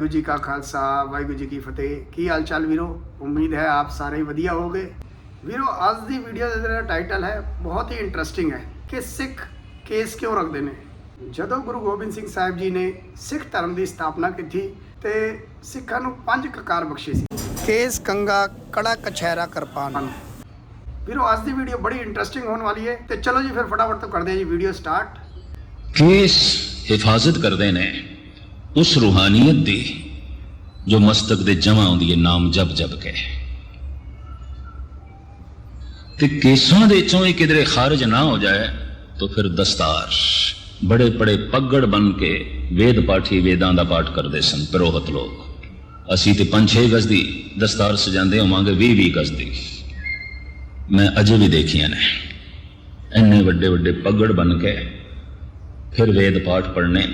ਵਾਹਿਗੁਰੂ ਜੀ ਕਾ ਖਾਲਸਾ, ਵਾਹਿਗੁਰੂ ਜੀ ਕੀ ਫਤਿਹ। ਕੀ ਹਾਲ ਚਾਲ ਵੀਰੋ? ਉਮੀਦ ਹੈ ਆਪ ਸਾਰੇ ਵਧੀਆ ਹੋਗੇ ਵੀਰੋ, ਅੱਜ ਦੀ ਵੀਡੀਓ ਦਾ ਜਿਹੜਾ ਟਾਈਟਲ ਹੈ, ਬਹੁਤ ਹੀ ਇੰਟਰਸਟਿੰਗ ਹੈ ਕਿ ਸਿੱਖ ਕੇਸ ਕਿਉਂ ਰੱਖਦੇ ਨੇ? ਜਦੋਂ ਗੁਰੂ ਗੋਬਿੰਦ ਸਿੰਘ ਸਾਹਿਬ ਜੀ ਨੇ ਸਿੱਖ ਧਰਮ ਦੀ ਸਥਾਪਨਾ ਕੀਤੀ, ਤੇ ਸਿੱਖਾਂ ਨੂੰ ਪੰਜ ਕਕਾਰ ਬਖਸ਼ੇ ਸੀ। ਕੇਸ, ਕੰਗਾ, ਕੜਾ, ਕਛਹਿਰਾ, ਕਿਰਪਾਨ। ਵੀਰੋ, ਅੱਜ ਦੀ ਵੀਡੀਓ ਬੜੀ ਇੰਟਰਸਟਿੰਗ ਹੋਣ ਵਾਲੀ ਹੈ। ਤੇ ਚਲੋ ਜੀ, ਫਿਰ ਫਟਾਫਟ ਤੋਂ ਕਰਦੇ ਹਾਂ ਜੀ ਵੀਡੀਓ ਸਟਾਰਟ ਕੇਸ ਹਿਫਾਜ਼ਤ ਕਰਦੇ ਨੇ? ਉਸ ਰੂਹਾਨੀਅਤ ਦੀ ਜੋ ਮਸਤਕ ਦੇ ਜਮਾ ਆਉਂਦੀ ਹੈ, ਨਾਮ ਜਪ ਜਪ ਕੇ ਤੇ ਕੇਸਾਂ ਦੇ ਚੋਂ ਇਹ ਕਿਧਰੇ ਖਾਰਜ ਨਾ ਹੋ ਜਾਏ, ਤਾਂ ਫਿਰ ਦਸਤਾਰ। ਬੜੇ ਬੜੇ ਪੱਗੜ ਬਣ ਕੇ ਵੇਦ ਪਾਠੀ ਵੇਦਾਂ ਦਾ ਪਾਠ ਕਰਦੇ ਸਨ, ਪ੍ਰੋਹਤ ਲੋਕ। ਅਸੀਂ ਤੇ 5-6 ਗਜ਼ ਦੀ ਦਸਤਾਰ ਸਜਾਉਂਦੇ ਹੋਵਾਂਗੇ 20-20 ਗਜ਼ ਦੀ। ਮੈਂ ਅਜੇ ਵੀ ਦੇਖੀਆਂ ਨੇ। ਇੰਨੇ ਵੱਡੇ ਵੱਡੇ ਪੱਗੜ ਬਣ ਕੇ ਫਿਰ ਵੇਦ ਪਾਠ ਪੜ੍ਹਨੇ।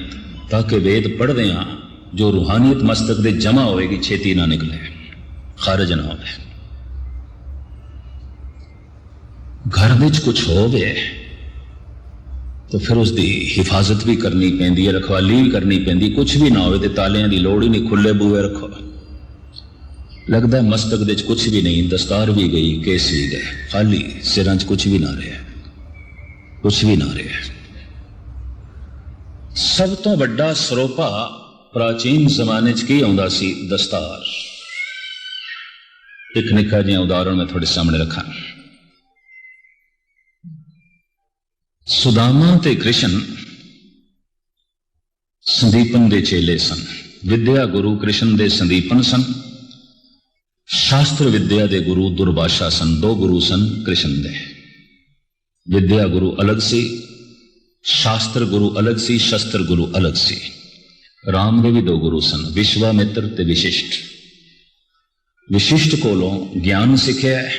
ਤਾਂ ਕਿ ਵੇਦ ਪੜ੍ਹਦੇ ਹਾਂ ਜੋ ਰੂਹਾਨੀਅਤ ਮਸਤਕ ਦੇ ਜਮਾ ਹੋਏਗੀ ਛੇਤੀ ਨਾ ਨਿਕਲੇ ਖਾਰਜ ਨਾ ਹੋਵੇ ਘਰ ਵਿੱਚ ਕੁਝ ਹੋਵੇ ਤਾਂ ਫਿਰ ਉਸ ਦੀ ਹਿਫਾਜ਼ਤ ਵੀ ਕਰਨੀ ਪੈਂਦੀ ਹੈ ਰਖਵਾਲੀ ਵੀ ਕਰਨੀ ਪੈਂਦੀ ਕੁਝ ਵੀ ਨਾ ਹੋਵੇ ਤੇ ਤਾਲਿਆਂ ਦੀ ਲੋੜ ਹੀ ਨਹੀਂ ਖੁੱਲੇ ਬੂਹੇ ਰੱਖੋ ਲੱਗਦਾ ਹੈ ਮਸਤਕ ਦੇ ਵਿੱਚ ਕੁਝ ਵੀ ਨਹੀਂ ਦਸਤਾਰ ਵੀ ਗਈ ਕੇਸ ਵੀ ਗਏ ਖਾਲੀ ਸਿਰਾਂ 'ਚ ਕੁਝ ਵੀ ਨਾ ਰਿਹਾ ਕੁਝ ਵੀ ਨਾ ਰਿਹਾ ਸਭ ਤੋਂ ਵੱਡਾ ਸਰੋਪਾ ਪ੍ਰਾਚੀਨ ਜ਼ਮਾਨੇ 'ਚ ਕੀ ਆਉਂਦਾ ਸੀ? ਦਸਤਾਰ। ਇੱਕ ਨਿੱਕਾ ਜਿਹਾ ਉਦਾਹਰਣ ਮੈਂ ਤੁਹਾਡੇ ਸਾਹਮਣੇ ਰੱਖਾਂ। ਸੁਦਾਮਾ ਤੇ ਕ੍ਰਿਸ਼ਨ ਸੰਦੀਪਨ ਦੇ ਚੇਲੇ ਸਨ। ਵਿਦਿਆ ਗੁਰੂ ਕ੍ਰਿਸ਼ਨ ਦੇ ਸੰਦੀਪਨ ਸਨ। ਸ਼ਾਸਤਰ ਵਿਦਿਆ ਦੇ ਗੁਰੂ ਦੁਰਵਾਸ਼ਾ ਸਨ। ਦੋ ਗੁਰੂ ਸਨ ਕ੍ਰਿਸ਼ਨ ਦੇ। ਵਿਦਿਆ ਗੁਰੂ ਅਲੱਗ ਸੀ। ਸ਼ਾਸਤਰ ਗੁਰੂ ਅਲੱਗ ਸੀ ਸ਼ਸਤਰ ਗੁਰੂ ਅਲੱਗ ਸੀ। ਰਾਮ ਦੇ ਵੀ ਦੋ ਗੁਰੂ ਸਨ ਵਿਸ਼ਵਾਮਿੱਤਰ ਤੇ ਵਿਸ਼ਿਸ਼ਟ। ਵਿਸ਼ਿਸ਼ਟ ਕੋਲੋਂ ਗਿਆਨ ਸਿੱਖਿਆ ਹੈ,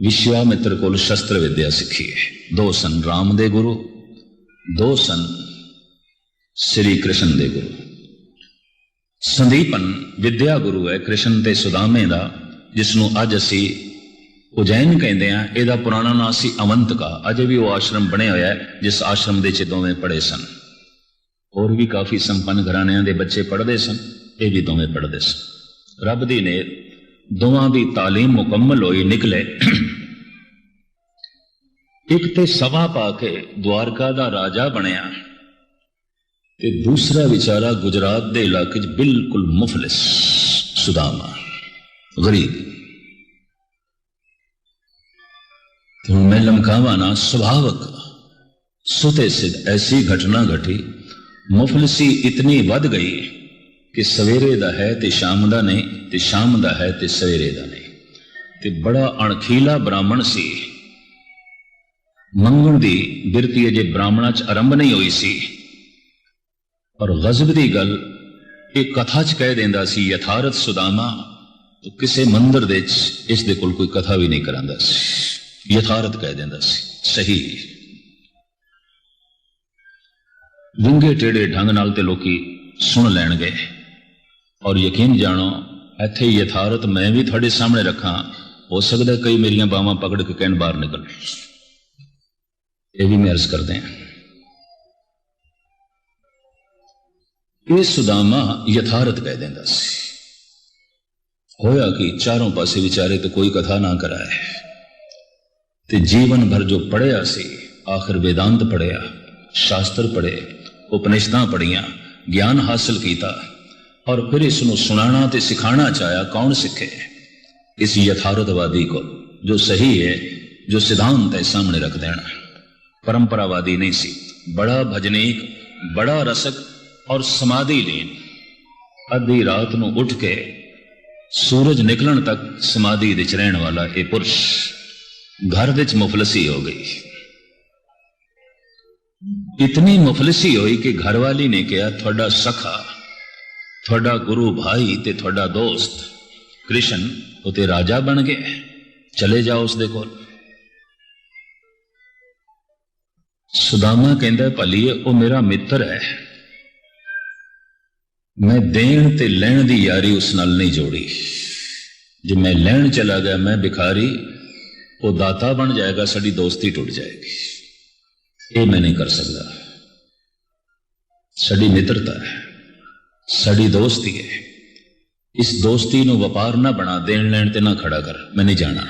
ਵਿਸ਼ਵਾਮਿੱਤਰ ਕੋਲ ਸ਼ਸਤਰ ਵਿਦਿਆ ਸਿੱਖੀ ਹੈ। ਦੋ ਸਨ ਰਾਮ ਦੇ ਗੁਰੂ ਦੋ ਸਨ ਸ੍ਰੀ ਕ੍ਰਿਸ਼ਨ ਦੇ ਗੁਰੂ। ਸੰਦੀਪਨ ਵਿਦਿਆ ਗੁਰੂ ਹੈ ਕ੍ਰਿਸ਼ਨ ਤੇ ਸੁਦਾਮੇ ਦਾ ਜਿਸ ਨੂੰ ਅੱਜ ਅਸੀਂ ਉਜੈਨ ਕਹਿੰਦੇ ਆ ਇਹਦਾ ਪੁਰਾਣਾ ਨਾਮ ਸੀ ਅਵੰਤਕਾ ਅਜੇ ਵੀ ਉਹ ਆਸ਼ਰਮ ਬਣਿਆ ਹੋਇਆ ਹੈ ਜਿਸ ਆਸ਼ਰਮ ਦੇ ਚ ਦੋਵੇਂ ਪੜ੍ਹੇ ਸਨ ਹੋਰ ਵੀ ਕਾਫੀ ਸੰਪੰਨ ਘਰਾਣਿਆਂ ਦੇ ਬੱਚੇ ਪੜ੍ਹਦੇ ਸਨ ਇਹ ਵੀ ਦੋਵੇਂ ਪੜ੍ਹਦੇ ਸਨ ਰੱਬ ਦੀ ਨੇ ਦੋਵਾਂ ਦੀ تعلیم ਮੁਕੰਮਲ ਹੋਈ ਨਿਕਲੇ ਇੱਕ ਤੇ ਸਭਾ ਪਾ ਕੇ ਦਵਾਰਕਾ ਦਾ ਰਾਜਾ ਬਣਿਆ ਤੇ ਦੂਸਰਾ ਵਿਚਾਰਾ ਗੁਜਰਾਤ ਦੇ ਇਲਾਕੇ 'ਚ ਬਿਲਕੁਲ ਮੁਫਲਿਸ ਸੁਦਾਮਾ ਗਰੀਬ ਤੇ ਹੁਣ ਮੈਂ ਲਮਕਾਵਾ ਨਾ ਸੁਭਾਵਕ। ਸੁਤੇ ਸਿਧ ਐਸੀ ਘਟਨਾ ਘਟੀ, ਮੁਫਲਸੀ ਇਤਨੀ ਵੱਧ ਗਈ ਕਿ ਸਵੇਰੇ ਦਾ ਹੈ ਤੇ ਸ਼ਾਮ ਦਾ ਨਹੀਂ, ਤੇ ਸ਼ਾਮ ਦਾ ਹੈ ਤੇ ਸਵੇਰੇ ਦਾ ਨਹੀਂ। ਤੇ ਬੜਾ ਅਣਖੀਲਾ ਬ੍ਰਾਹਮਣ ਸੀ। ਮੰਗਣ ਦੀ ਬਿਰਤੀ ਅਜੇ ਬ੍ਰਾਹਮਣਾਂ 'ਚ ਆਰੰਭ ਨਹੀਂ ਹੋਈ ਸੀ। ਪਰ ਗਜ਼ਬ ਦੀ ਗੱਲ, ਇਹ ਕਥਾ 'ਚ ਕਹਿ ਦਿੰਦਾ ਸੀ, ਯਥਾਰਥ ਸੁਦਾਮਾ, ਤੇ ਕਿਸੇ ਮੰਦਰ ਦੇ ਵਿੱਚ ਇਸ ਦੇ ਕੋਲ ਕੋਈ ਕਥਾ ਵੀ ਨਹੀਂ ਕਰਾਂਦਾ ਸੀ। ਯਥਾਰਥ ਕਹਿ ਦਿੰਦਾ ਸੀ ਸਹੀ ਵਿੰਗੇ ਟੇੜੇ ਢੰਗ ਨਾਲ ਤੇ ਲੋਕੀ ਸੁਣ ਲੈਣਗੇ ਔਰ ਯਕੀਨ ਜਾਣੋ ਇੱਥੇ ਯਥਾਰਥ ਮੈਂ ਵੀ ਤੁਹਾਡੇ ਸਾਹਮਣੇ ਰੱਖਾਂ ਹੋ ਸਕਦਾ ਕਈ ਮੇਰੀਆਂ ਬਾਹਾਂ ਪਕੜ ਕੇ ਕਹਿਣ ਬਾਹਰ ਨਿਕਲ ਇਹ ਵੀ ਮੈਂ ਅਰਜ਼ ਕਰਦੇ ਹਾਂ ਇਹ ਸੁਦਾਮਾ ਯਥਾਰਥ ਕਹਿ ਦਿੰਦਾ ਸੀ ਹੋਇਆ ਕਿ ਚਾਰੋਂ ਪਾਸੇ ਵਿਚਾਰੇ ਤੇ ਕੋਈ ਕਥਾ ਨਾ ਕਰਾਏ ਤੇ ਜੀਵਨ ਭਰ ਜੋ ਪੜਿਆ ਸੀ, ਆਖਰ ਵੇਦਾਂਤ ਪੜਿਆ ਸ਼ਾਸਤਰ ਪੜੇ ਉਪਨਿਸ਼ਦਾਂ ਪੜੀਆਂ ਗਿਆਨ ਹਾਸਲ ਕੀਤਾ, ਔਰ ਫਿਰ ਇਸ ਨੂੰ ਸੁਣਾਣਾ ਤੇ ਸਿਖਾਣਾ ਚਾਹਿਆ ਕੌਣ ਸਿੱਖੇ? ਇਸ ਯਥਾਰਥਵਾਦੀ ਕੋ, ਜੋ ਸਹੀ ਹੈ, ਜੋ ਸਿਧਾਂਤ ਹੈ ਸਾਹਮਣੇ ਰੱਖ ਦੇਣਾ। ਪਰੰਪਰਾਵਾਦੀ ਨਹੀਂ ਸੀ, ਬੜਾ ਭਜਨੀਕ, ਬੜਾ ਰਸਕ ਔਰ ਸਮਾਧੀ ਲੀਨ। ਅੱਧੀ ਰਾਤ ਨੂੰ ਉੱਠ ਕੇ ਸੂਰਜ ਨਿਕਲਣ ਤੱਕ ਸਮਾਧੀ ਵਿੱਚ ਰਹਿਣ ਵਾਲਾ ਇਹ ਪੁਰਸ਼ ਘਰ ਵਿੱਚ ਮੁਫਲਸੀ ਹੋ ਗਈ ਇਤਨੀ ਮੁਫਲਸੀ ਹੋਈ ਕਿ ਘਰਵਾਲੀ ਨੇ ਕਿਹਾ ਤੁਹਾਡਾ ਸਖਾ ਤੁਹਾਡਾ ਗੁਰੂ ਭਾਈ ਤੇ ਤੁਹਾਡਾ ਦੋਸਤ ਕ੍ਰਿਸ਼ਨ ਉਤੇ ਰਾਜਾ ਬਣ ਗਏ ਚਲੇ ਜਾਓ ਉਸ ਦੇ ਕੋਲ ਸੁਦਾਮਾ ਕਹਿੰਦਾ ਭਲੀਏ ਉਹ ਮੇਰਾ ਮਿੱਤਰ ਹੈ ਮੈਂ ਦੇਣ ਤੇ ਲੈਣ ਦੀ ਯਾਰੀ ਉਸ ਨਾਲ ਨਹੀਂ ਜੋੜੀ ਜੇ ਮੈਂ ਲੈਣ ਚਲਾ ਗਿਆ ਮੈਂ ਭਿਖਾਰੀ ਉਹ ਦਾਤਾ ਬਣ ਜਾਏਗਾ ਸਾਡੀ ਦੋਸਤੀ ਟੁੱਟ ਜਾਏਗੀ ਇਹ ਮੈਂ ਨਹੀਂ ਕਰ ਸਕਦਾ ਸਾਡੀ ਮਿੱਤਰਤਾ ਹੈ ਸਾਡੀ ਦੋਸਤੀ ਹੈ ਇਸ ਦੋਸਤੀ ਨੂੰ ਵਪਾਰ ਨਾ ਬਣਾ ਦੇਣ ਲੈਣ ਤੇ ਨਾ ਖੜਾ ਕਰ ਮੈਂ ਨਹੀਂ ਜਾਣਾ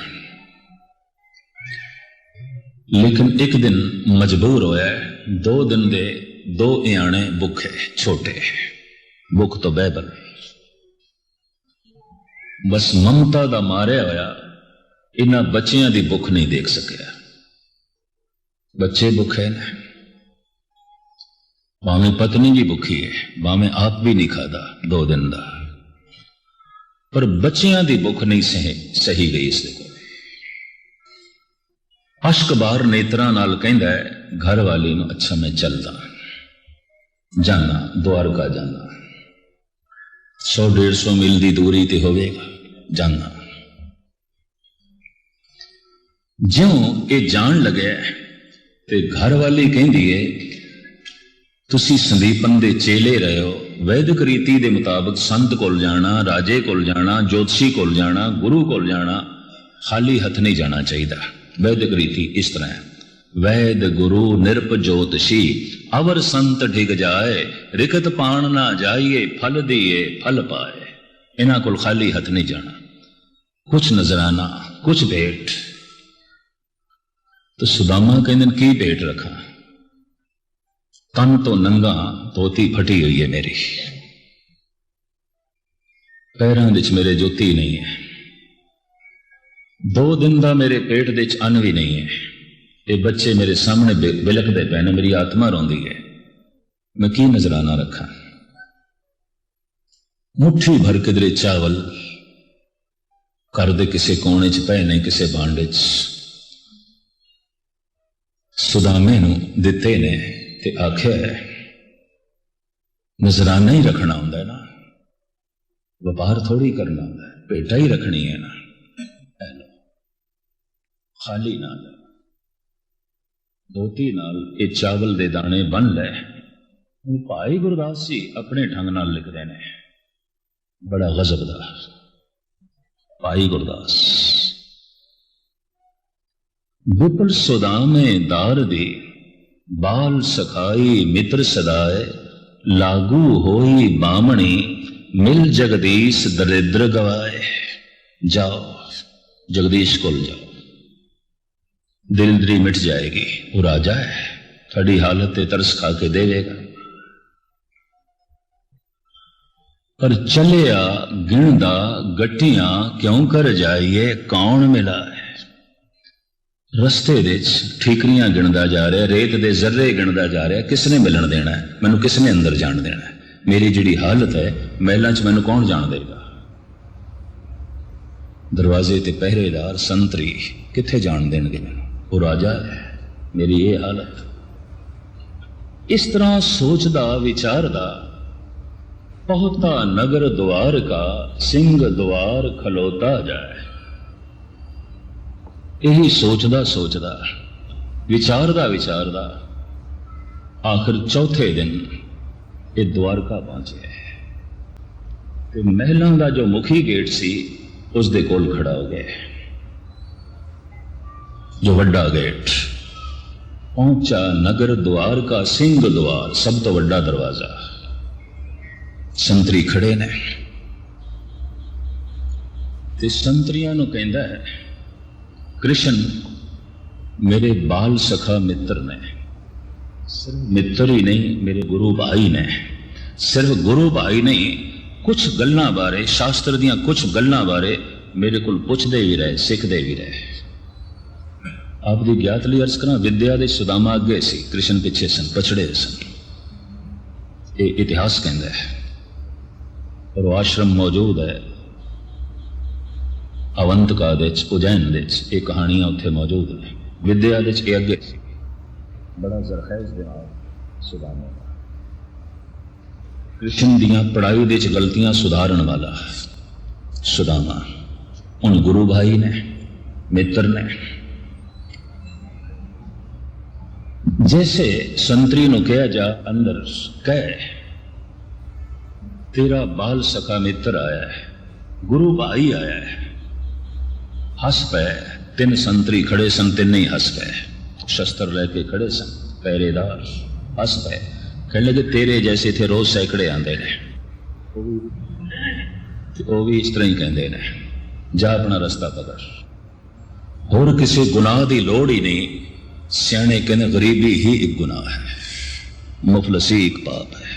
ਲੇਕਿਨ ਇੱਕ ਦਿਨ ਮਜਬੂਰ ਹੋਇਆ ਹੈ। ਦੋ ਦਿਨ ਦੇ ਦੋ ਇਆਣੇ ਭੁੱਖੇ ਛੋਟੇ ਭੁੱਖ ਤੋਂ ਬਹਿਬਲ ਬਸ ਮਮਤਾ ਦਾ ਮਾਰਿਆ ਹੋਇਆ ਇਹਨਾਂ ਬੱਚਿਆਂ ਦੀ ਭੁੱਖ ਨਹੀਂ ਦੇਖ ਸਕਿਆ। ਬੱਚੇ ਭੁੱਖੇ ਨੇ। ਭਾਵੇਂ ਪਤਨੀ ਵੀ ਭੁੱਖੀ ਹੈ, ਭਾਵੇਂ ਆਪ ਵੀ ਨਹੀਂ ਖਾਦਾ ਦੋ ਦਿਨ ਦਾ। ਪਰ ਬੱਚਿਆਂ ਦੀ ਭੁੱਖ ਨਹੀਂ ਸਹੀ ਸਹੀ ਗਈ ਇਸ ਦੇ ਕੋਲ। ਅਸ਼ਕ ਬਾਰ ਨੇਤਰਾਂ ਨਾਲ ਕਹਿੰਦਾ ਹੈ, ਘਰ ਵਾਲੀ ਨੂੰ ਅੱਛਾ ਮੈਂ ਚੱਲਦਾ। ਜਾਣਾ, ਦੁਆਰਕਾ ਜਾਣਾ। 100 150 ਮੀਲ ਦੀ ਦੂਰੀ ਤੇ ਹੋਵੇਗਾ, ਜਾਣਾ। ਜਿਉਂ ਇਹ ਜਾਣ ਲੱਗਿਆ ਤੇ ਘਰ ਵਾਲੀ ਕਹਿੰਦੀ ਏ ਤੁਸੀਂ ਸੰਦੀਪਨ ਦੇ ਚੇਲੇ ਰਹੇ ਹੋ। ਵੈਦਿਕ ਰੀਤੀ ਦੇ ਮੁਤਾਬਕ ਸੰਤ ਕੋਲ ਜਾਣਾ, ਰਾਜੇ ਕੋਲ ਜਾਣਾ, ਜੋਤਸ਼ੀ ਕੋਲ ਜਾਣਾ, ਗੁਰੂ ਕੋਲ ਜਾਣਾ, ਖਾਲੀ ਹੱਥ ਨਹੀਂ ਜਾਣਾ ਚਾਹੀਦਾ। ਵੈਦਿਕ ਰੀਤੀ ਇਸ ਤਰ੍ਹਾਂ ਹੈ। ਵੈਦ ਗੁਰੂ ਨਿਰਪ ਜੋਤਸ਼ੀ, ਅਵਰ ਸੰਤ ਢਿਗ ਜਾਏ ਰਿਕਤ ਪਾਣ ਨਾ ਜਾਈਏ, ਫਲ ਦੀਏ, ਫਲ ਪਾਏ। ਇਹਨਾਂ ਕੋਲ ਖਾਲੀ ਹੱਥ ਨਹੀਂ ਜਾਣਾ। ਕੁਛ ਨਜ਼ਰਾਨਾ, ਕੁਛ ਭੇਟ। ਤੇ ਸੁਦਾਮਾ ਕਹਿੰਦੇ ਨੇ ਕੀ ਭੇਟ ਰੱਖਾਂ ਤਨ ਤੋਂ ਨੰਗਾ ਧੋਤੀ ਫਟੀ ਹੋਈ ਹੈ ਮੇਰੀ ਪੈਰਾਂ ਵਿੱਚ ਮੇਰੇ ਜੁੱਤੀ ਨਹੀਂ ਹੈ ਦੋ ਦਿਨ ਦਾ ਮੇਰੇ ਪੇਟ ਦੇ ਵਿੱਚ ਅੰਨ ਵੀ ਨਹੀਂ ਹੈ ਇਹ ਬੱਚੇ ਮੇਰੇ ਸਾਹਮਣੇ ਬਿ- ਬਿਲਕਦੇ ਪਏ ਨੇ ਮੇਰੀ ਆਤਮਾ ਰੋਂਦੀ ਹੈ ਮੈਂ ਕੀ ਨਜ਼ਰਾਨਾ ਰੱਖਾਂ ਮੁੱਠੀ ਭਰ ਕਿਧਰੇ ਚਾਵਲ ਘਰ ਦੇ ਕਿਸੇ ਕੋਨੇ 'ਚ ਪਏ ਨੇ ਕਿਸੇ ਭਾਂਡੇ 'ਚ ਸੁਦਾਮੇ ਨੂੰ ਦਿੱਤੇ ਨੇ ਤੇ ਆਖਿਆ ਹੈ ਨਜ਼ਰਾਨਾ ਹੀ ਰੱਖਣਾ ਹੁੰਦਾ ਹੈ ਨਾ ਵਪਾਰ ਥੋੜੀ ਕਰਨਾ ਹੁੰਦਾ ਹੈ, ਭੇਟਾ ਹੀ ਰੱਖਣੀ ਹੈ ਨਾ ਖਾਲੀ ਨਾ ਲੈ ਦੋਤੀ ਨਾਲ ਇਹ ਚਾਵਲ ਦੇ ਦਾਣੇ ਬੰਨ ਲੈ। ਉਹ ਭਾਈ ਗੁਰਦਾਸ ਜੀ ਆਪਣੇ ਢੰਗ ਨਾਲ ਲਿਖਦੇ ਨੇ। ਬੜਾ ਗਜ਼ਬ ਦਾ। ਭਾਈ ਗੁਰਦਾਸ। ਵਿਪਲ ਸੁਦਾਮੇ ਦਾਰ ਦੀ ਬਾਲ ਸਖਾਈ ਮਿੱਤਰ ਸਦਾਏ ਲਾਗੂ ਹੋਈ ਬਾਮਣੀ ਮਿਲ ਜਗਦੀਸ਼ ਦਰਿਦਰ ਗਵਾਏ ਜਾਓ ਜਗਦੀਸ਼ ਕੋਲ ਜਾਓ ਦਿਲਦਰੀ ਮਿਟ ਜਾਏਗੀ ਉਹ ਰਾਜਾ ਹੈ ਤੁਹਾਡੀ ਹਾਲਤ ਤੇ ਤਰਸ ਖਾ ਕੇ ਦੇਵੇਗਾ ਪਰ ਚੱਲਿਆ ਗਿਣਦਾ ਗੱਟੀਆਂ ਕਿਉਂ ਕਰ ਜਾਈਏ ਕੌਣ ਮਿਲਾ ਹੈ ਰਸਤੇ ਵਿੱਚ ਠੀਕਰੀਆਂ ਗਿਣਦਾ ਜਾ ਰਿਹਾ, ਰੇਤ ਦੇ ਜ਼ਰਰੇ ਗਿਣਦਾ ਜਾ ਰਿਹਾ ਕਿਸ ਨੇ ਮਿਲਣ ਦੇਣਾ ਮੈਨੂੰ ਕਿਸ ਨੇ ਅੰਦਰ ਜਾਣ ਦੇਣਾ ਮੇਰੀ ਜਿਹੜੀ ਹਾਲਤ ਹੈ, ਮਹਿਲਾਂ 'ਚ ਮੈਨੂੰ ਕੌਣ ਜਾਣ ਦੇਗਾ? ਦਰਵਾਜ਼ੇ ਤੇ ਪਹਿਰੇਦਾਰ ਸੰਤਰੀ ਕਿੱਥੇ ਜਾਣ ਦੇਣਗੇ ਮੈਨੂੰ? ਉਹ ਰਾਜਾ ਹੈ, ਮੇਰੀ ਇਹ ਹਾਲਤ। ਇਸ ਤਰ੍ਹਾਂ ਸੋਚਦਾ, ਵਿਚਾਰਦਾ, ਬਹੁਤਾ ਨਗਰ ਦੁਆਰ ਕਾ, ਸਿੰਘ ਦੁਆਰ ਖਲੋਤਾ ਜਾਏ। ਇਹੀ ਸੋਚਦਾ ਸੋਚਦਾ, ਵਿਚਾਰਦਾ ਵਿਚਾਰਦਾ, ਆਖਰ ਚੌਥੇ ਦਿਨ ਇਹ ਦਵਾਰਕਾ ਪਹੁੰਚਿਆ ਤੇ ਮਹਿਲਾਂ ਦਾ ਜੋ ਮੁਖੀ ਗੇਟ ਸੀ ਉਸ ਦੇ ਕੋਲ ਖੜਾ ਹੋ ਗਿਆ ਜੋ ਵੱਡਾ ਗੇਟ, ਪਹੁੰਚਾ ਨਗਰ ਦੁਆਰ ਕਾ ਸਿੰਘ ਦੁਆਰ ਸਭ ਤੋਂ ਵੱਡਾ ਦਰਵਾਜ਼ਾ। ਸੰਤਰੀ ਖੜੇ ਨੇ। ਤੇ ਸੰਤਰੀਆਂ ਨੂੰ ਕਹਿੰਦਾ ਹੈ ਕ੍ਰਿਸ਼ਨ, ਮੇਰੇ ਬਾਲ ਸਖਾ ਮਿੱਤਰ ਨੇ। ਸਿਰਫ ਮਿੱਤਰ ਹੀ ਨਹੀਂ, ਮੇਰੇ ਗੁਰੂ ਭਾਈ ਨੇ। ਸਿਰਫ ਗੁਰੂ ਭਾਈ ਨਹੀਂ ਕੁਝ ਗੱਲਾਂ ਬਾਰੇ, ਸ਼ਾਸਤਰ ਦੀਆਂ ਕੁਝ ਗੱਲਾਂ ਬਾਰੇ ਮੇਰੇ ਕੋਲ ਪੁੱਛਦੇ ਵੀ ਰਹੇ, ਸਿੱਖਦੇ ਵੀ ਰਹੇ। ਆਪ ਦੀ ਗਿਆਤ ਲਈ ਅਰਜ਼ ਕਰਾਂ, ਵਿਦਿਆ ਦੇ ਸੁਦਾਮਾ ਅੱਗੇ ਸੀ, ਕ੍ਰਿਸ਼ਨ ਪਿੱਛੇ ਸਨ, ਪਛੜੇ ਸਨ। ਇਹ ਇਤਿਹਾਸ ਕਹਿੰਦਾ ਹੈ, ਪਰ ਆਸ਼ਰਮ ਮੌਜੂਦ ਹੈ। ਅਵੰਤਕਾ ਦੇ ਵਿੱਚ ਉਜੈਨ ਦੇ ਵਿੱਚ ਇਹ ਕਹਾਣੀਆਂ ਉੱਥੇ ਮੌਜੂਦ ਨੇ। ਵਿਦਿਆ ਦੇ ਵਿੱਚ ਇਹ ਅੱਗੇ ਸੀ। ਬੜਾ ਜ਼ਰਖੈਜ਼ ਦੇ ਨਾਲ ਸੁਦਾਮਾ ਦਾ ਕ੍ਰਿਸ਼ਨ ਦੀਆਂ ਪੜਾਈ ਦੇ ਵਿੱਚ ਗਲਤੀਆਂ ਸੁਧਾਰਨ ਵਾਲਾ ਸੁਦਾਮਾ। ਹੁਣ ਗੁਰੂ ਭਾਈ ਨੇ ਮਿੱਤਰ ਨੇ। ਜੈਸੇ ਸੰਤਰੀ ਨੂੰ ਕਿਹਾ ਜਾ ਅੰਦਰ ਕਹਿ ਤੇਰਾ ਬਾਲ ਸਖਾ ਮਿੱਤਰ ਆਇਆ ਹੈ ਗੁਰੂ ਭਾਈ ਆਇਆ ਹੈ। ਹੱਸ ਪਏ ਤਿੰਨ ਸੰਤਰੀ ਖੜੇ ਸਨ ਤਿੰਨੇ ਹੀ ਹੱਸ ਪਏ ਸ਼ਸਤਰ ਲੈ ਕੇ ਖੜੇ ਸਨ ਪਹਿਰੇਦਾਰ ਹੱਸ ਪਏ ਕਹਿਣ ਲੱਗੇ ਤੇਰੇ ਜੈਸੇ ਇੱਥੇ ਰੋਜ਼ ਸੈਂਕੜੇ ਆਉਂਦੇ ਨੇ ਉਹ ਵੀ ਤੇ ਉਹ ਵੀ ਇਸ ਤਰ੍ਹਾਂ ਹੀ ਕਹਿੰਦੇ ਨੇ ਜਾ ਆਪਣਾ ਰਸਤਾ ਪਕੜ ਹੋਰ ਕਿਸੇ ਗੁਨਾਹ ਦੀ ਲੋੜ ਹੀ ਨਹੀਂ ਸਿਆਣੇ ਕਹਿੰਦੇ ਗਰੀਬੀ ਹੀ ਇੱਕ ਗੁਨਾਹ ਹੈ ਮੁਫਲਸੀ ਇੱਕ ਪਾਪ ਹੈ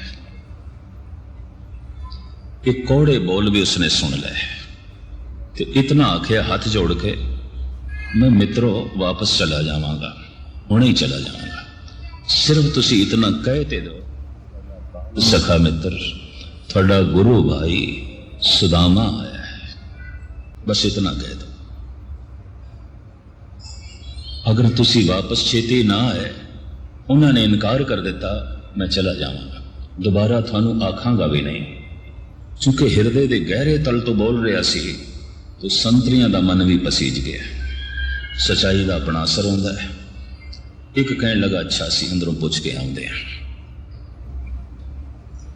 ਇਹ ਕੋੜੇ ਬੋਲ ਵੀ ਉਸਨੇ ਸੁਣ ਲਏ ਤੇ ਇਤਨਾ ਆਖਿਆ ਹੱਥ ਜੋੜ ਕੇ, ਮੈਂ ਮਿੱਤਰੋ, ਵਾਪਸ ਚਲਾ ਜਾਵਾਂਗਾ, ਹੁਣੇ ਹੀ ਚਲਾ ਜਾਵਾਂਗਾ। ਸਿਰਫ ਤੁਸੀਂ ਇਤਨਾ ਕਹਿ ਤੇ ਦਿਓ। ਸਖਾ ਮਿੱਤਰ, ਤੁਹਾਡਾ ਗੁਰੂ ਭਾਈ ਸੁਦਾਮਾ ਆਇਆ ਹੈ। ਬਸ ਇਤਨਾ ਕਹਿ ਦਿਓ। ਅਗਰ ਤੁਸੀਂ ਵਾਪਸ ਛੇਤੀ ਨਾ ਆਏ, ਉਹਨਾਂ ਨੇ ਇਨਕਾਰ ਕਰ ਦਿੱਤਾ, ਮੈਂ ਚਲਾ ਜਾਵਾਂਗਾ। ਦੁਬਾਰਾ ਤੁਹਾਨੂੰ ਆਖਾਂਗਾ ਵੀ ਨਹੀਂ। ਕਿਉਂਕਿ ਹਿਰਦੇ ਦੇ ਗਹਿਰੇ ਤਲ ਤੋਂ ਬੋਲ ਰਿਹਾ ਸੀ ਤੇ ਸੰਤਰੀਆਂ ਦਾ ਮਨ ਵੀ ਪਸੀਜ ਗਿਆ। ਸਚਾਈ ਦਾ ਆਪਣਾ ਅਸਰ ਹੁੰਦਾ ਹੈ। ਇੱਕ ਕਹਿਣ ਲੱਗਾ, ਅੱਛਾ ਸੀ ਅੰਦਰੋਂ ਪੁੱਛ ਕੇ ਆਉਂਦੇ ਆ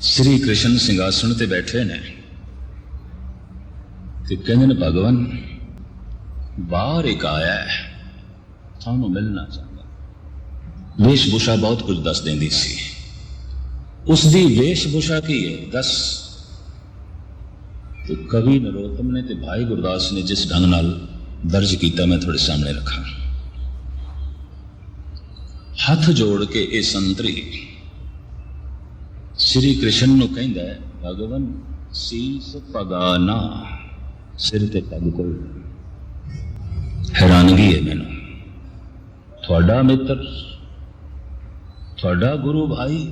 ਸ੍ਰੀ ਕ੍ਰਿਸ਼ਨ ਸਿੰਘਾਸਣ ਤੇ ਬੈਠੇ ਨੇ। ਤੇ ਕਹਿੰਦੇ ਨੇ, ਭਗਵਾਨ, ਬਾਹਰ ਇੱਕ ਆਇਆ ਹੈ। ਤੁਹਾਨੂੰ ਮਿਲਣਾ ਚਾਹੁੰਦਾ ਵੇਸ਼ਭੂਸ਼ਾ ਬਹੁਤ ਕੁਝ ਦੱਸ ਦਿੰਦੀ ਸੀ। ਉਸ ਦੀ ਵੇਸ਼ਭੂਸ਼ਾ ਕੀ ਹੈ? ਦੱਸ। ਤੇ ਕਵੀ ਨਰੋਤਮ ਨੇ ਤੇ ਭਾਈ ਗੁਰਦਾਸ ਨੇ ਜਿਸ ਢੰਗ ਨਾਲ ਦਰਜ ਕੀਤਾ, ਮੈਂ ਤੁਹਾਡੇ ਸਾਹਮਣੇ ਰੱਖਾਂ। ਹੱਥ ਜੋੜ ਕੇ ਇਹ ਸੰਤਰੀ ਸ੍ਰੀ ਕ੍ਰਿਸ਼ਨ ਨੂੰ ਕਹਿੰਦਾ ਹੈ, ਭਗਵਨ, ਸੀਸ ਪਗਾਨਾ ਸਿਰ ਤੇ ਪੱਗ ਕੋਈ ਹੈਰਾਨਗੀ ਹੈ ਮੈਨੂੰ। ਤੁਹਾਡਾ ਮਿੱਤਰ, ਤੁਹਾਡਾ ਗੁਰੂ ਭਾਈ,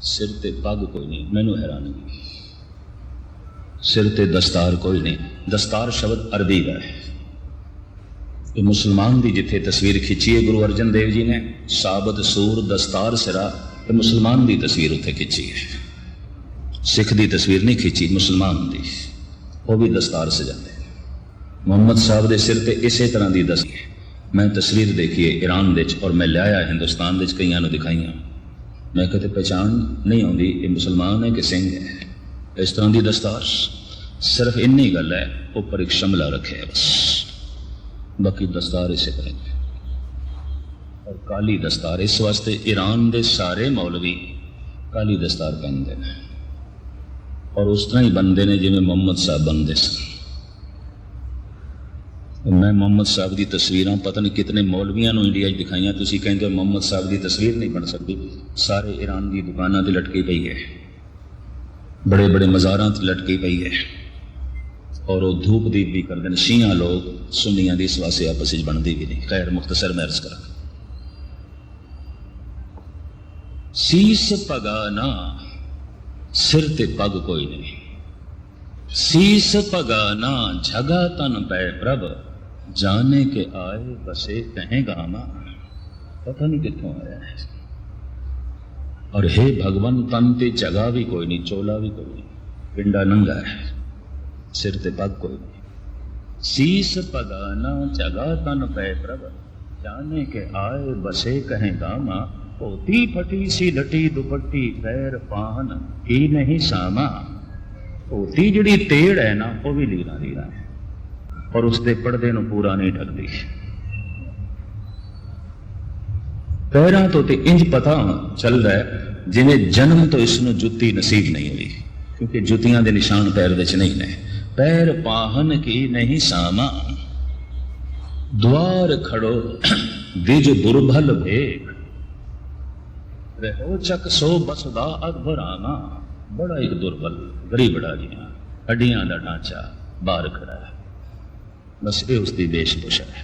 ਸਿਰ ਤੇ ਪੱਗ ਕੋਈ ਨਹੀਂ, ਮੈਨੂੰ ਹੈਰਾਨਗੀ। ਸਿਰ ਤੇ ਦਸਤਾਰ ਕੋਈ ਨਹੀਂ। ਦਸਤਾਰ ਸ਼ਬਦ ਅਰਬੀ ਦਾ ਹੈ। ਇਹ ਮੁਸਲਮਾਨ ਦੀ ਜਿੱਥੇ ਤਸਵੀਰ ਖਿੱਚੀ ਹੈ, ਗੁਰੂ ਅਰਜਨ ਦੇਵ ਜੀ ਨੇ, ਸਾਬਤ ਸੂਰ ਦਸਤਾਰ ਸਿਰਾ, ਇਹ ਮੁਸਲਮਾਨ ਦੀ ਤਸਵੀਰ ਉੱਥੇ ਖਿੱਚੀ ਹੈ। ਸਿੱਖ ਦੀ ਤਸਵੀਰ ਨਹੀਂ ਖਿੱਚੀ, ਮੁਸਲਮਾਨ ਦੀ। ਉਹ ਵੀ ਦਸਤਾਰ ਸਜਾਉਂਦੇ ਮੁਹੰਮਦ ਸਾਹਿਬ ਦੇ ਸਿਰ ਤੇ ਇਸੇ ਤਰ੍ਹਾਂ ਦੀ ਦਸਤੀ ਹੈ। ਮੈਂ ਤਸਵੀਰ ਦੇਖੀ ਹੈ ਈਰਾਨ ਵਿੱਚ ਔਰ ਮੈਂ ਲਿਆਇਆ ਹਿੰਦੁਸਤਾਨ ਵਿੱਚ ਕਈਆਂ ਨੂੰ ਦਿਖਾਈਆਂ। ਮੈਂ ਕਿਤੇ ਪਛਾਣ ਨਹੀਂ ਆਉਂਦੀ, ਇਹ ਮੁਸਲਮਾਨ ਹੈ ਕਿ ਸਿੰਘ ਹੈ? ਇਸ ਤਰ੍ਹਾਂ ਦੀ ਦਸਤਾਰ ਸਿਰਫ ਇੰਨੀ ਗੱਲ ਹੈ ਉੱਪਰ ਇੱਕ ਸ਼ਮਲਾ ਰੱਖਿਆ ਬਸ। ਬਾਕੀ ਦਸਤਾਰ ਇਸੇ ਤਰ੍ਹਾਂ ਹੈ। ਔਰ ਕਾਲੀ ਦਸਤਾਰ ਇਸ ਵਾਸਤੇ ਈਰਾਨ ਦੇ ਸਾਰੇ ਮੌਲਵੀ ਕਾਲੀ ਦਸਤਾਰ ਪਹਿਨਦੇ ਨੇ। ਔਰ ਉਸ ਤਰ੍ਹਾਂ ਹੀ ਬੰਦੇ ਨੇ ਜਿਵੇਂ ਮੁਹੰਮਦ ਸਾਹਿਬ ਬੰਦੇ ਸਨ। ਮੈਂ ਮੁਹੰਮਦ ਸਾਹਿਬ ਦੀ ਤਸਵੀਰਾਂ ਪਤਾ ਨਹੀਂ ਕਿਤਨੇ ਮੌਲਵੀਆਂ ਨੂੰ ਇੰਡੀਆ 'ਚ ਦਿਖਾਈਆਂ, ਤੁਸੀਂ ਕਹਿੰਦੇ ਹੋ ਮੁਹੰਮਦ ਸਾਹਿਬ ਦੀ ਤਸਵੀਰ ਨਹੀਂ ਬਣ ਸਕਦੀ। ਸਾਰੇ ਈਰਾਨ ਦੀ ਦੁਕਾਨਾਂ ਤੇ ਲਟਕੀ ਪਈ ਹੈ। ਬੜੇ ਬੜੇ ਮਜ਼ਾਰਾਂ ਤੇ ਲਟਕੀ ਪਈ ਹੈ ਔਰ ਉਹ ਧੂਪ ਦੀਪ ਵੀ ਕਰਦੇ ਨੇ ਸ਼ੀਆਂ ਲੋਕ ਸੁੰਨੀਆਂ ਦੀ ਇਸ ਵਾਸਤੇ ਆਪਸ ਵਿੱਚ ਬਣਦੀ ਵੀ ਨਹੀਂ ਖੈਰ ਮੁਖਤਸਰ ਮੈਂ ਅਰਜ਼ ਕਰਾਂ ਸੀਸ ਪਗਾਨਾ ਸਿਰ ਤੇ ਪੱਗ ਕੋਈ ਨਹੀਂ ਸੀਸ ਪਗਾਨਾ ਜਗਾ ਤਨ ਪੈ ਪ੍ਰਭ ਜਾਣੇ ਕੇ ਆਏ ਬਸੇ ਕਹੇਗਾ ਨਾ ਪਤਾ ਨਹੀਂ ਕਿੱਥੋਂ ਆਇਆ ਔਰ हे ਭਗਵਾਨ, ਤਨ ਤੇ ਜਗਾ ਵੀ ਕੋਈ ਨਹੀਂ, ਚੋਲਾ ਵੀ ਕੋਈ ਨਹੀਂ, ਪਿੰਡਾ ਨੰਗਾ ਹੈ, ਸਿਰ ਤੇ ਪੱਗ ਕੋਈ ਨਹੀਂ। ਸੀਸ ਪਗਾਨਾ ਜਗਾ ਤਨ ਪੈ ਪ੍ਰਭ, ਜਾਣੇ ਕੇ ਆਏ ਬਸੇ ਕਹੇਗਾ ਮਾ ਹੋਤੀ ਫਟੀ ਸੀ ਲਟੀ ਦੁਪੱਟੀ ਪੈਰ ਪਾਹਨ, ਕੀ ਨਹੀਂ ਸਾਮਾ। ਧੋਤੀ ਜਿਹੜੀ ਤੇੜ ਹੈ ਨਾ, ਉਹ ਵੀ ਲੀਰਾ ਲੀਰਾ ਹੈ ਔਰ ਉਸ ਦੇ ਪਰਦੇ ਨੂੰ ਪੂਰਾ ਨਹੀਂ ਢਕਦੀ। ਪੈਰਾਂ ਤੋਂ ਤੇ ਇੰਜ ਪਤਾ ਚੱਲਦਾ ਹੈ ਜਿਵੇਂ ਜਨਮ ਤੋਂ ਇਸ ਨੂੰ ਜੁੱਤੀ ਨਸੀਬ ਨਹੀਂ ਹੋਈ ਕਿਉਂਕਿ ਜੁੱਤੀਆਂ ਦੇ ਨਿਸ਼ਾਨ ਪੈਰ ਵਿੱਚ ਨਹੀਂ ਨੇ ਪੈਰ ਪਾਹਨ ਕੀ ਨਹੀਂ ਸਾਮਾ द्वार खड़ो द्विज दुर्बल भेख रहो चक सो बसदा अकबराना बड़ा एक दुर्बल गरीब बड़ा जिहा हड्डियां ਦਾ ਢਾਂਚਾ ਬਾਹਰ ਖੜਾ ਹੈ ਬਸ ਇਹ ਉਸ ਦੀ ਵੇਸ਼ਭੂਸ਼ਾ ਹੈ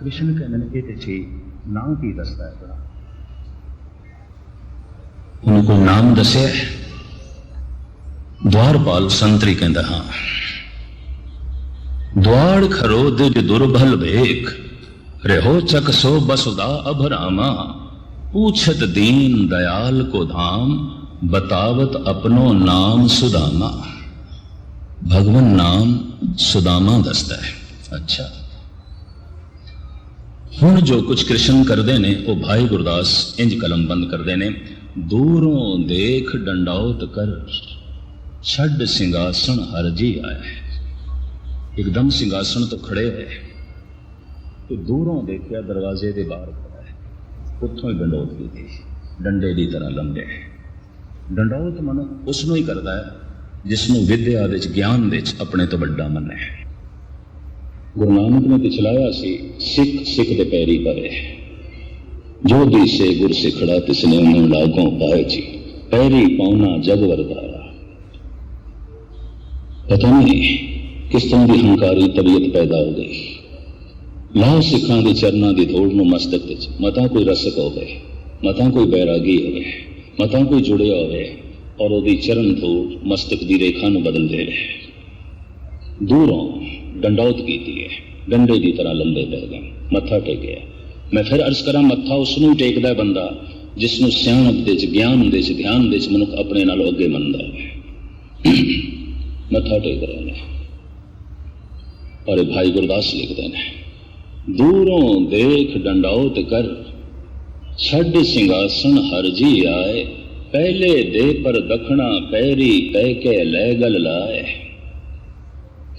ਕ੍ਰਿਸ਼ਨ ਕਹਿੰਦੇ ਨੇ ਇਹ ਤੇ ਛੇ ਨਾਮ ਕੀ ਦੱਸਦਾ ਹੈ ਬੜਾ ਉਹਨੂੰ ਕੋਈ ਨਾਮ ਦੱਸਿਆ ਹੈ? ਦੁਆਰਪਾਲ ਸੰਤਰੀ ਕਹਿੰਦਾ ਹਾਂ द्वार खरो दिज दुर्बल भेख रहो चक सो बसुदा अभरामा पूछत दीन दयाल को धाम बतावत अपनो नाम सुदामा भगवन नाम सुदामा दसदा है अच्छा ਹੁਣ ਜੋ ਕੁਝ ਕ੍ਰਿਸ਼ਨ ਕਰਦੇ ਨੇ, ਉਹ ਭਾਈ ਗੁਰਦਾਸ ਇੰਜ ਕਲਮਬੰਦ ਕਰਦੇ ਨੇ, ਦੂਰੋਂ ਦੇਖ ਡੰਡਾਉਤ ਕਰ, ਛੱਡ ਸਿੰਘਾਸਣ ਹਰਜੀ ਆਇਆ ਇੱਕਦਮ ਸਿੰਘਾਸਣ ਤੋਂ ਖੜੇ ਹੋਏ ਤੇ ਦੂਰੋਂ ਦੇਖਿਆ ਦਰਵਾਜ਼ੇ ਦੇ ਬਾਹਰ ਖੜਾ ਹੈ। ਉੱਥੋਂ ਹੀ ਡੰਡੋਤ ਕੀਤੀ ਡੰਡੇ ਦੀ ਤਰ੍ਹਾਂ ਲੰਬੇ ਡੰਡੌਤ ਮਨ ਉਸ ਨੂੰ ਹੀ ਕਰਦਾ ਹੈ ਜਿਸ ਨੂੰ ਵਿਦਿਆ ਵਿੱਚ, ਗਿਆਨ ਵਿੱਚ ਆਪਣੇ ਤੋਂ ਵੱਡਾ ਮੰਨੇ ਗੁਰੂ ਨਾਨਕ ਨੇ ਪਿਛਲਾਇਆ ਸੀ ਸਿੱਖ ਸਿੱਖ ਦੇ ਪੈਰੀ ਪਵੇ ਜੋ ਦਿਸੇ ਗੁਰ ਸਿਖੜਾ ਤਿਸਨੇ ਉਹਨੂੰ ਲਾਗੋਂ ਪਾਏ ਜੀ। ਪੈਰੀ ਪਾਉਣਾ ਜਗ ਵਰਦਾਰਾ। ਪਤਾ ਨਹੀਂ ਕਿਸ ਤਰ੍ਹਾਂ ਦੀ ਹੰਕਾਰੀ ਤਬੀਅਤ ਪੈਦਾ ਹੋ ਗਈ। ਲਾਹ ਸਿੱਖਾਂ ਦੇ ਚਰਨਾਂ ਦੀ ਧੂੜ ਨੂੰ ਮਸਤਕ ਵਿੱਚ ਮਤਾਂ ਕੋਈ ਰਸਕ ਹੋਵੇ, ਮਤਾ ਕੋਈ ਬੈਰਾਗੀ ਹੋਵੇ, ਮਤਾ ਕੋਈ ਜੁੜਿਆ ਹੋਵੇ, ਔਰ ਉਹਦੀ ਚਰਨ ਧੂੜ ਮਸਤਕ ਦੀ ਰੇਖਾ ਨੂੰ ਬਦਲ ਦੇ ਦੂਰੋਂ ਡੰਡੌਤ ਕੀਤੀ ਹੈ। ਡੰਡੇ ਦੀ ਤਰ੍ਹਾਂ ਲੰਬੇ ਪੈ ਗਏ, ਮੱਥਾ ਟੇਕਿਆ। ਮੈਂ ਫਿਰ ਅਰਜ਼ ਕਰਾਂ, ਮੱਥਾ ਉਸ ਨੂੰ ਟੇਕਦਾ ਬੰਦਾ ਜਿਸ ਨੂੰ ਸਿਆਣਪ ਦੇ ਚ ਗਿਆਨ ਦੇ ਚ ਧਿਆਨ ਦੇ ਚ ਮਨੁੱਖ ਆਪਣੇ ਨਾਲੋਂ ਅੱਗੇ ਮੰਨਦਾ ਹੈ। ਮੱਥਾ ਟੇਕ ਰਹੇ ਨੇ। ਔਰ ਭਾਈ ਗੁਰਦਾਸ ਲਿਖਦੇ ਨੇ, ਦੂਰੋਂ ਦੇਖ ਡੰਡੌਤ ਕਰ, ਛੱਡ ਸਿੰਘਾਸਣ ਹਰ ਜੀ ਆਏ, ਪਹਿਲੇ ਦੇ ਪਰ ਦਖਣਾ ਪੈਰੀ ਪੈ ਕੇ ਲੈ ਗਲ ਲਾਏ।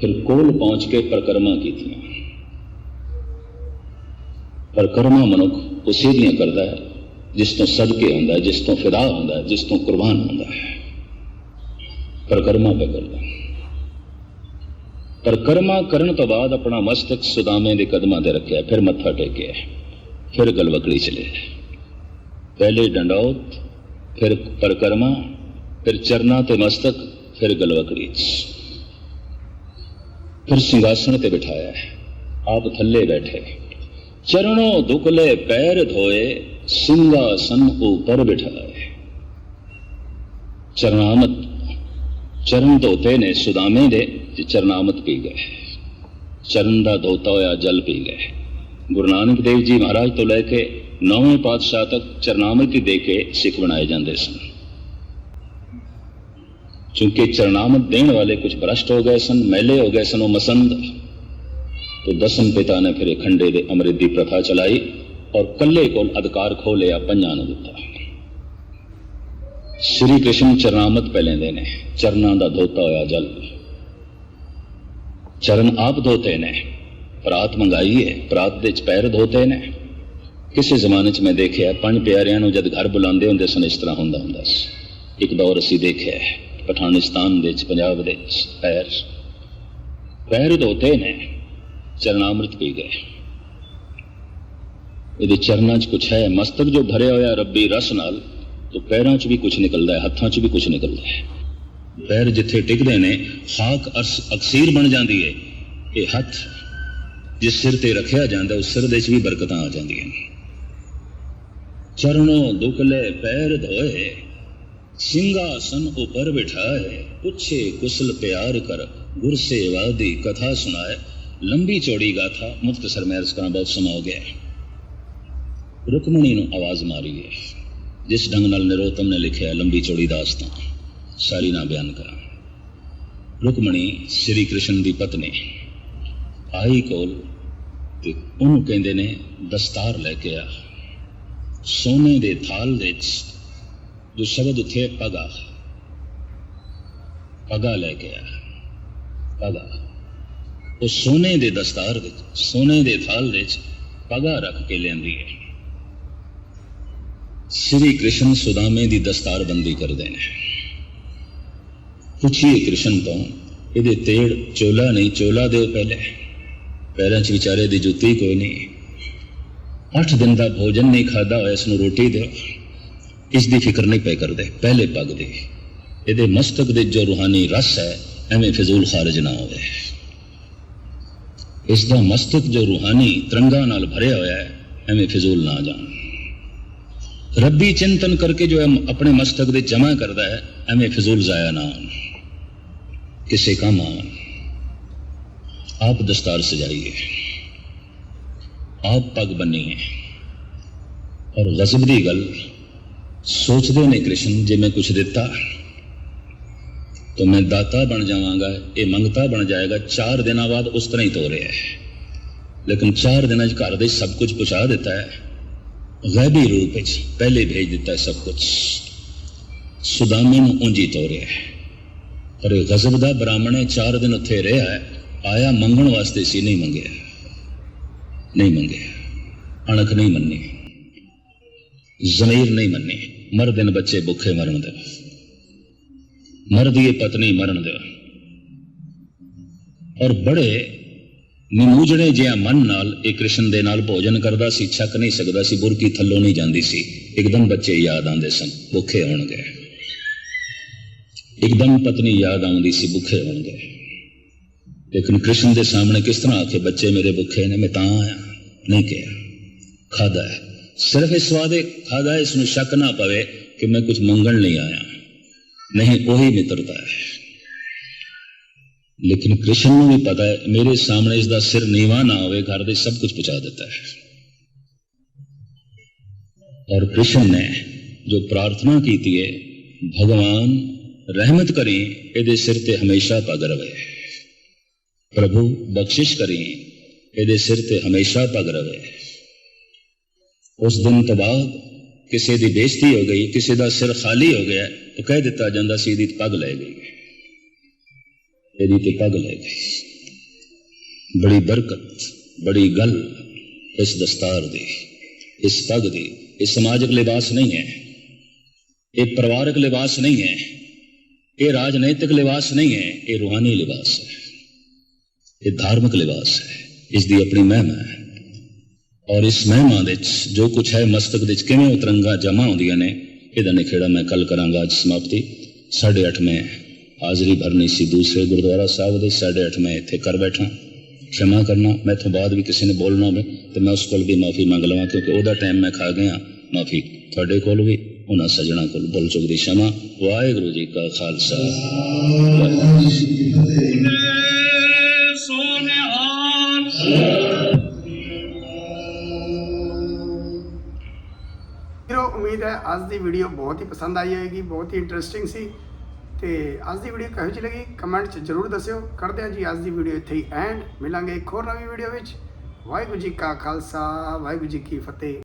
ਫਿਰ ਕੋਲ ਪਹੁੰਚ ਕੇ ਪ੍ਰਕਰਮਾ ਕੀਤੀਆਂ ਪ੍ਰਕਰਮਾ ਮਨੁੱਖ ਉਸੇ ਦੀਆਂ ਕਰਦਾ ਹੈ ਜਿਸ ਤੋਂ ਸਦਕੇ ਹੁੰਦਾ ਹੈ ਜਿਸ ਤੋਂ ਫਿਦਾ ਹੁੰਦਾ ਹੈ ਜਿਸ ਤੋਂ ਕੁਰਬਾਨ ਹੁੰਦਾ ਹੈ ਪ੍ਰਕਰਮਾ ਪੇ ਕਰਦਾ ਹੈ। ਪ੍ਰਕਰਮਾ ਕਰਨ ਤੋਂ ਬਾਅਦ ਆਪਣਾ ਮਸਤਕ ਸੁਦਾਮੇ ਦੇ ਕਦਮਾਂ ਤੇ ਰੱਖਿਆ ਫਿਰ ਮੱਥਾ ਟੇਕਿਆ ਫਿਰ ਗਲਵਕੜੀ ਚਲੇ ਪਹਿਲੇ ਡੰਡੌਤ ਫਿਰ ਪਰਕਰਮਾ ਫਿਰ ਚਰਨਾ ਤੇ ਮਸਤਕ ਫਿਰ ਗਲਵਕੜੀ ਚ ਫਿਰ ਸਿੰਘਾਸਣ ਤੇ ਬਿਠਾਇਆ ਆਪ ਥੱਲੇ ਬੈਠੇ। ਚਰਣੋਂ ਦੁਕਲੇ ਪੈਰ ਧੋਏ, ਸਿੰਘਾਸਨ ਉੱਪਰ ਬਿਠਾਏ। ਚਰਨਾਮਤ, ਚਰਨ ਧੋਤੇ ਨੇ ਸੁਦਾਮੇ ਦੇ ਤੇ ਚਰਨਾਮਤ ਪੀ ਗਏ। ਚਰਨ ਦਾ ਧੋਤਾ ਹੋਇਆ ਜਲ ਪੀ ਗਏ। ਗੁਰੂ ਨਾਨਕ ਦੇਵ ਜੀ ਮਹਾਰਾਜ ਤੋਂ ਲੈ ਕੇ ਨੌਵੇਂ ਪਾਤਸ਼ਾਹ ਤੱਕ ਚਰਨਾਮਤ ਹੀ ਦੇ ਕੇ ਸਿੱਖ ਬਣਾਏ ਜਾਂਦੇ ਸਨ। चूंकि ਦੇਣ ਵਾਲੇ वाले ਭ੍ਰਸ਼ਟ ਹੋ ਗਏ ਸਨ, ਮੈਲੇ ਹੋ ਗਏ ਸਨ ਉਹ ਮਸੰਦ। तो ਦਸਮ ਪਿਤਾ ਨੇ ਫਿਰ ਖੰਡੇ ਦੇ ਅੰਮ੍ਰਿਤ ਦੀ ਪ੍ਰਥਾ ਚਲਾਈ ਔਰ ਕੱਲੇ ਕੋਲ ਅਧਿਕਾਰ ਖੋ ਲਿਆ ਪੰਜਾਂ ਨੂੰ ਦਿੱਤਾ। ਸ੍ਰੀ ਕ੍ਰਿਸ਼ਨ ਚਰਨਾਮਤ ਪੈ ਲੈਂਦੇ ਨੇ ਚਰਨਾਂ ਦਾ ਧੋਤਾ ਹੋਇਆ ਜਲ। ਚਰਨ ਆਪ ਧੋਤੇ ਨੇ, ਪ੍ਰਾਤ ਮੰਗਾਈ ਹੈ, ਪ੍ਰਾਤ ਦੇ ਚ ਪੈਰ ਧੋਤੇ ਨੇ। ਕਿਸੇ ਜ਼ਮਾਨੇ 'ਚ ਮੈਂ ਦੇਖਿਆ, ਪੰਜ ਪਿਆਰਿਆਂ ਨੂੰ ਜਦ ਘਰ ਬੁਲਾਉਂਦੇ ਹੁੰਦੇ ਸਨ, ਇਸ ਤਰ੍ਹਾਂ ਹੁੰਦਾ ਹੁੰਦਾ ਸੀ। ਇੱਕ ਦੌਰ ਅਸੀਂ ਦੇਖਿਆ ਹੈ ਪਠਾਨਿਸਤਾਨ ਦੇ ਵਿੱਚ ਪੰਜਾਬ ਦੇ ਵਿੱਚ ਪੈਰ ਪੈਰ ਧੋਤੇ ਨੇ ਚਰਨਾਮ੍ਰਿਤ ਪੀ ਗਏ। ਇਹਦੇ ਚਰਨਾਂ 'ਚ ਕੁਛ ਹੈ, ਮਸਤਕ ਜੋ ਭਰਿਆ ਹੋਇਆ ਰੱਬੀ ਰਸ ਨਾਲ, ਤੋ ਪੈਰਾਂ 'ਚ ਵੀ ਕੁਝ ਨਿਕਲਦਾ ਹੈ, ਹੱਥਾਂ 'ਚ ਵੀ ਕੁਛ ਨਿਕਲਦਾ ਹੈ। ਪੈਰ ਜਿੱਥੇ ਟਿਕਦੇ ਨੇ, ਖਾਕ ਅਰਸ ਅਕਸੀਰ ਬਣ ਜਾਂਦੀ ਹੈ ਇਹ ਹੱਥ ਜਿਸ ਸਿਰ ਤੇ ਰੱਖਿਆ ਜਾਂਦਾ, ਉਸ ਸਿਰ ਦੇ 'ਚ ਵੀ ਬਰਕਤਾਂ ਆ ਜਾਂਦੀਆਂ ਨੇ। ਚਰਨੋਂ ਦੁਕਲੇ ਪੈਰ ਧੋਏ ਸਿੰਘਾਸਨ ਉੱਪਰ ਬਿਠਾਏ ਪੁੱਛੇ ਕੁਸਲ ਪਿਆਰ ਕਰ ਗੁਰ ਸੇਵਾ ਦੀ ਕਥਾ ਲੰਬੀ ਚੌੜੀ ਗਾਥਾ ਮੁਖਤਸਰ ਮੈਂ ਅਰਜ਼ ਕਰਾਂ ਬਹੁਤ ਸਮਾਂ ਹੋ ਗਿਆ ਰੁਕਮਣੀ ਨੂੰ ਆਵਾਜ਼ ਮਾਰੀ ਹੈ ਜਿਸ ਢੰਗ ਨਾਲ ਨਿਰੋਤਮ ਨੇ ਲਿਖਿਆ ਲੰਬੀ ਚੌੜੀ ਦਾਸਤਾਂ ਸਾਰੀ ਨਾ ਬਿਆਨ ਕਰਾਂ ਰੁਕਮਣੀ ਸ੍ਰੀ ਕ੍ਰਿਸ਼ਨ ਦੀ ਪਤਨੀ ਆਈ ਕੋਲ ਤੇ ਉਹਨੂੰ ਕਹਿੰਦੇ ਨੇ ਦਸਤਾਰ ਲੈ ਕੇ ਆ ਸੋਨੇ ਦੇ ਥਾਲ ਵਿੱਚ ਜੋ ਸ਼ਬਦ ਉੱਥੇ ਪਗਾ। ਪਗਾ ਲੈ ਕੇ ਆ। ਪਗਾ। ਉਹ ਸੋਨੇ ਦੇ ਦਸਤਾਰ ਵਿੱਚ, ਸੋਨੇ ਦੇ ਥਾਲ ਵਿੱਚ ਪਗਾ ਰੱਖ ਕੇ ਲੈਂਦੀ ਹੈ। ਸ੍ਰੀ ਕ੍ਰਿਸ਼ਨ ਸੁਦਾਮੇ ਦੀ ਦਸਤਾਰਬੰਦੀ ਕਰਦੇ ਨੇ। ਪੁੱਛੀਏ ਕ੍ਰਿਸ਼ਨ ਤੋਂ, ਇਹਦੇ ਤੇੜ ਚੋਲਾ ਨਹੀਂ, ਚੋਲਾ ਦਿਓ ਪਹਿਲੇ। ਪੈਰਾਂ 'ਚ ਵਿਚਾਰੇ ਦੀ ਜੁੱਤੀ ਕੋਈ ਨਹੀਂ। ਅੱਠ ਦਿਨ ਦਾ ਭੋਜਨ ਨਹੀਂ ਖਾਦਾ ਹੋਇਆ, ਇਸ ਨੂੰ ਰੋਟੀ ਦਿਓ। ਇਸ ਦੀ ਫਿਕਰ ਨਹੀਂ ਪੈ ਕਰਦੇ, ਪਹਿਲੇ ਪੱਗ ਦੇ। ਇਹਦੇ ਮਸਤਕ ਦੇ ਜੋ ਰੂਹਾਨੀ ਰਸ ਹੈ, ਐਵੇਂ ਫਿਜ਼ੂਲ ਖਾਰਜ ਨਾ ਹੋਵੇ। ਇਸ ਦਾ ਮਸਤਕ ਜੋ ਰੂਹਾਨੀ ਤਰੰਗਾ ਨਾਲ ਭਰਿਆ ਹੋਇਆ ਹੈ, ਐਵੇਂ ਫਿਜ਼ੂਲ ਨਾ ਜਾਣ। ਰੱਬੀ ਚਿੰਤਨ ਕਰਕੇ ਜੋ ਆਪਣੇ ਮਸਤਕ ਦੇ ਜਮਾ ਕਰਦਾ ਹੈ, ਐਵੇਂ ਫਿਜ਼ੂਲ ਜ਼ਾਇਆ ਨਾ ਹੋਣ। ਕਿਸੇ ਕੰਮ ਆਉਣ ਆਪ ਦਸਤਾਰ ਸਜਾਈਏ। ਆਪ ਪੱਗ ਬੰਨੀਏ। ਔਰ ਗਜ਼ਬ ਦੀ ਗੱਲ ਸੋਚਦੇ ਨੇ ਕ੍ਰਿਸ਼ਨ, ਜੇ ਮੈਂ ਕੁਝ ਦਿੱਤਾ ਤਾਂ ਮੈਂ ਦਾਤਾ ਬਣ ਜਾਵਾਂਗਾ, ਇਹ ਮੰਗਤਾ ਬਣ ਜਾਏਗਾ। 4 ਦਿਨਾਂ ਬਾਅਦ ਉਸ ਤਰ੍ਹਾਂ ਹੀ ਤੋਰਿਆ ਹੈ। ਲੇਕਿਨ 4 ਦਿਨਾਂ 'ਚ ਘਰ ਦੇ ਸਭ ਕੁਝ ਪਹੁੰਚਾ ਦਿੱਤਾ ਹੈ। ਗੈਬੀ ਰੂਪ ਵਿੱਚ ਪਹਿਲੇ ਭੇਜ ਦਿੱਤਾ ਸਭ ਕੁਝ ਸੁਦਾਮੇ ਨੂੰ ਉਂਝੀ ਤੋਰਿਆ ਹੈ। ਪਰ ਇਹ ਗਜ਼ਬ ਦਾ ਬ੍ਰਾਹਮਣ ਹੈ 4 ਦਿਨ ਉੱਥੇ ਰਿਹਾ ਹੈ। ਆਇਆ ਮੰਗਣ ਵਾਸਤੇ ਸੀ, ਨਹੀਂ ਮੰਗਿਆ। ਨਹੀਂ ਮੰਗਿਆ। ਅਣਖ ਨਹੀਂ ਮੰਨੀ। ਜ਼ਮੀਰ ਨਹੀਂ ਮੰਨੀ ਮਰਦ ਨੇ ਬੱਚੇ ਭੁੱਖੇ ਮਰਨ ਦੇ ਮਰਦੀ ਏ ਪਤਨੀ ਮਰਨ ਦਿਓ ਔਰ ਬੜੇ ਨਿਮੂਜਣੇ ਜਿਹਾ ਮਨ ਨਾਲ ਇਹ ਕ੍ਰਿਸ਼ਨ ਦੇ ਨਾਲ ਭੋਜਨ ਕਰਦਾ ਸੀ ਛੱਕ ਨਹੀਂ ਸਕਦਾ ਸੀ ਬੁਰਕੀ ਥੱਲੋਂ ਨਹੀਂ ਜਾਂਦੀ ਸੀ ਇੱਕਦਮ ਬੱਚੇ ਯਾਦ ਆਉਂਦੇ ਸਨ ਭੁੱਖੇ ਹੋਣਗੇ ਇੱਕਦਮ ਪਤਨੀ ਯਾਦ ਆਉਂਦੀ ਸੀ ਭੁੱਖੇ ਹੋਣਗੇ ਲੇਕਿਨ ਕ੍ਰਿਸ਼ਨ ਦੇ ਸਾਹਮਣੇ ਕਿਸ ਤਰ੍ਹਾਂ ਆਖੇ ਬੱਚੇ ਮੇਰੇ ਭੁੱਖੇ ਨੇ ਮੈਂ ਤਾਂ ਆਇਆ ਨਹੀਂ ਕਿਹਾ ਖਾਦਾ ਹੈ ਸਿਰਫ ਇਸ ਵਾਦੇ ਖਾਦਾ ਹੈ ਇਸ ਨੂੰ ਸ਼ੱਕ ਨਾ ਪਵੇ ਕਿ ਮੈਂ ਕੁਝ ਮੰਗਣ ਨਹੀਂ ਆਇਆ ਨਹੀਂ ਉਹੀ ਮਿੱਤਰਤਾ ਹੈ ਲੇਕਿਨ ਕ੍ਰਿਸ਼ਨ ਨੂੰ ਵੀ ਪਤਾ ਹੈ ਮੇਰੇ ਸਾਹਮਣੇ ਇਸ ਦਾ ਸਿਰ ਨੀਵਾ ਨਾ ਹੋਵੇ ਘਰ ਦੇ ਸਭ ਕੁਝ ਪਹੁੰਚਾ ਦਿੱਤਾ ਹੈ ਔਰ ਕ੍ਰਿਸ਼ਨ ਨੇ ਜੋ ਪ੍ਰਾਰਥਨਾ ਕੀਤੀ ਹੈ ਭਗਵਾਨ ਰਹਿਮਤ ਕਰੀ ਇਹਦੇ ਸਿਰ ਤੇ ਹਮੇਸ਼ਾ ਪਗ ਰਵੇ ਪ੍ਰਭੂ ਬਖਸ਼ਿਸ਼ ਕਰੀ ਇਹਦੇ ਸਿਰ ਤੇ ਹਮੇਸ਼ਾ ਪਗ ਰਵੇ ਉਸ ਦਿਨ ਤੋਂ ਬਾਅਦ ਕਿਸੇ ਦੀ ਬੇਇੱਜ਼ਤੀ ਹੋ ਗਈ, ਕਿਸੇ ਦਾ ਸਿਰ ਖਾਲੀ ਹੋ ਗਿਆ, ਤਾਂ ਕਹਿ ਦਿੱਤਾ ਜਾਂਦਾ ਸੀ ਇਹਦੀ ਪੱਗ ਲੈ ਗਈ। ਇਹਦੀ ਤੇ ਪੱਗ ਲੈ ਗਈ। ਬੜੀ ਬਰਕਤ, ਬੜੀ ਗੱਲ ਇਸ ਦਸਤਾਰ ਦੀ, ਇਸ ਪੱਗ ਦੀ। ਇਹ ਸਮਾਜਿਕ ਲਿਬਾਸ ਨਹੀਂ ਹੈ। ਇਹ ਪਰਿਵਾਰਕ ਲਿਬਾਸ ਨਹੀਂ ਹੈ। ਇਹ ਰਾਜਨੀਤਿਕ ਲਿਬਾਸ ਨਹੀਂ ਹੈ। ਇਹ ਰੂਹਾਨੀ ਲਿਬਾਸ ਹੈ। ਇਹ ਧਾਰਮਿਕ ਲਿਬਾਸ ਹੈ। ਇਸ ਦੀ ਆਪਣੀ ਮਹਿਮਾ ਹੈ। ਔਰ ਇਸ ਮਹਿਮਾ ਵਿੱਚ ਜੋ ਕੁਝ ਹੈ ਮਸਤਕ ਵਿੱਚ ਕਿਵੇਂ ਉਤਰੰਗਾ ਜਮਾ ਹੁੰਦੀਆਂ ਨੇ ਇਹਦਾ ਨਿਖੇੜਾ ਮੈਂ ਕੱਲ ਕਰਾਂਗਾ ਅੱਜ ਸਮਾਪਤੀ। 8:30 ਮੈਂ ਹਾਜ਼ਰੀ ਭਰਨੀ ਸੀ ਦੂਸਰੇ ਗੁਰਦੁਆਰਾ ਸਾਹਿਬ ਦੇ 8:30 ਮੈਂ ਇੱਥੇ ਕਰ ਬੈਠਾ। ਖਿਮਾ ਕਰਨਾ ਮੈਂ ਤੋਂ ਬਾਅਦ ਵੀ ਕਿਸੇ ਨੇ ਬੋਲਣਾ ਹੋਵੇ ਤੇ ਮੈਂ ਉਸ ਕੋਲ ਵੀ ਮਾਫੀ ਮੰਗ ਲਵਾਂ ਕਿਉਂਕਿ ਉਹਦਾ ਟਾਈਮ ਮੈਂ ਖਾ ਗਿਆ। ਮਾਫੀ ਤੁਹਾਡੇ ਕੋਲ ਵੀ ਉਹਨਾਂ ਸਜਣਾ ਕੋਲ ਬਲ ਚੁੱਕ ਦੀ ਸ਼ਮਾ ਵਾਹਿਗੁਰੂ ਜੀ ਕਾ ਖਾਲਸਾ। ਵਾਹਿਗੁਰੂ ਜੀ ਕੀ ਫਤਿਹ। ਸੋਨੇ ਆਨ ਉਮੀਦ ਹੈ ਅੱਜ ਦੀ ਵੀਡੀਓ ਬਹੁਤ ਹੀ ਪਸੰਦ ਆਈ ਹੋਵੇਗੀ ਬਹੁਤ ਹੀ ਇੰਟਰਸਟਿੰਗ ਸੀ। ਤੇ ਅੱਜ ਦੀ ਵੀਡੀਓ ਕਿਹੋ ਜਿਹੀ ਲੱਗੀ? ਕਮੈਂਟ 'ਚ ਜ਼ਰੂਰ ਦੱਸਿਓ। ਕਰਦੇ ਹਾਂ ਜੀ ਅੱਜ ਦੀ ਵੀਡੀਓ ਇੱਥੇ ਹੀ ਐਂਡ ਮਿਲਾਂਗੇ ਇੱਕ ਹੋਰ ਨਵੀਂ ਵੀਡੀਓ ਵਿੱਚ। ਵਾਹਿਗੁਰੂ ਜੀ ਕਾ ਖਾਲਸਾ, ਵਾਹਿਗੁਰੂ ਜੀ ਕੀ ਫਤਿਹ।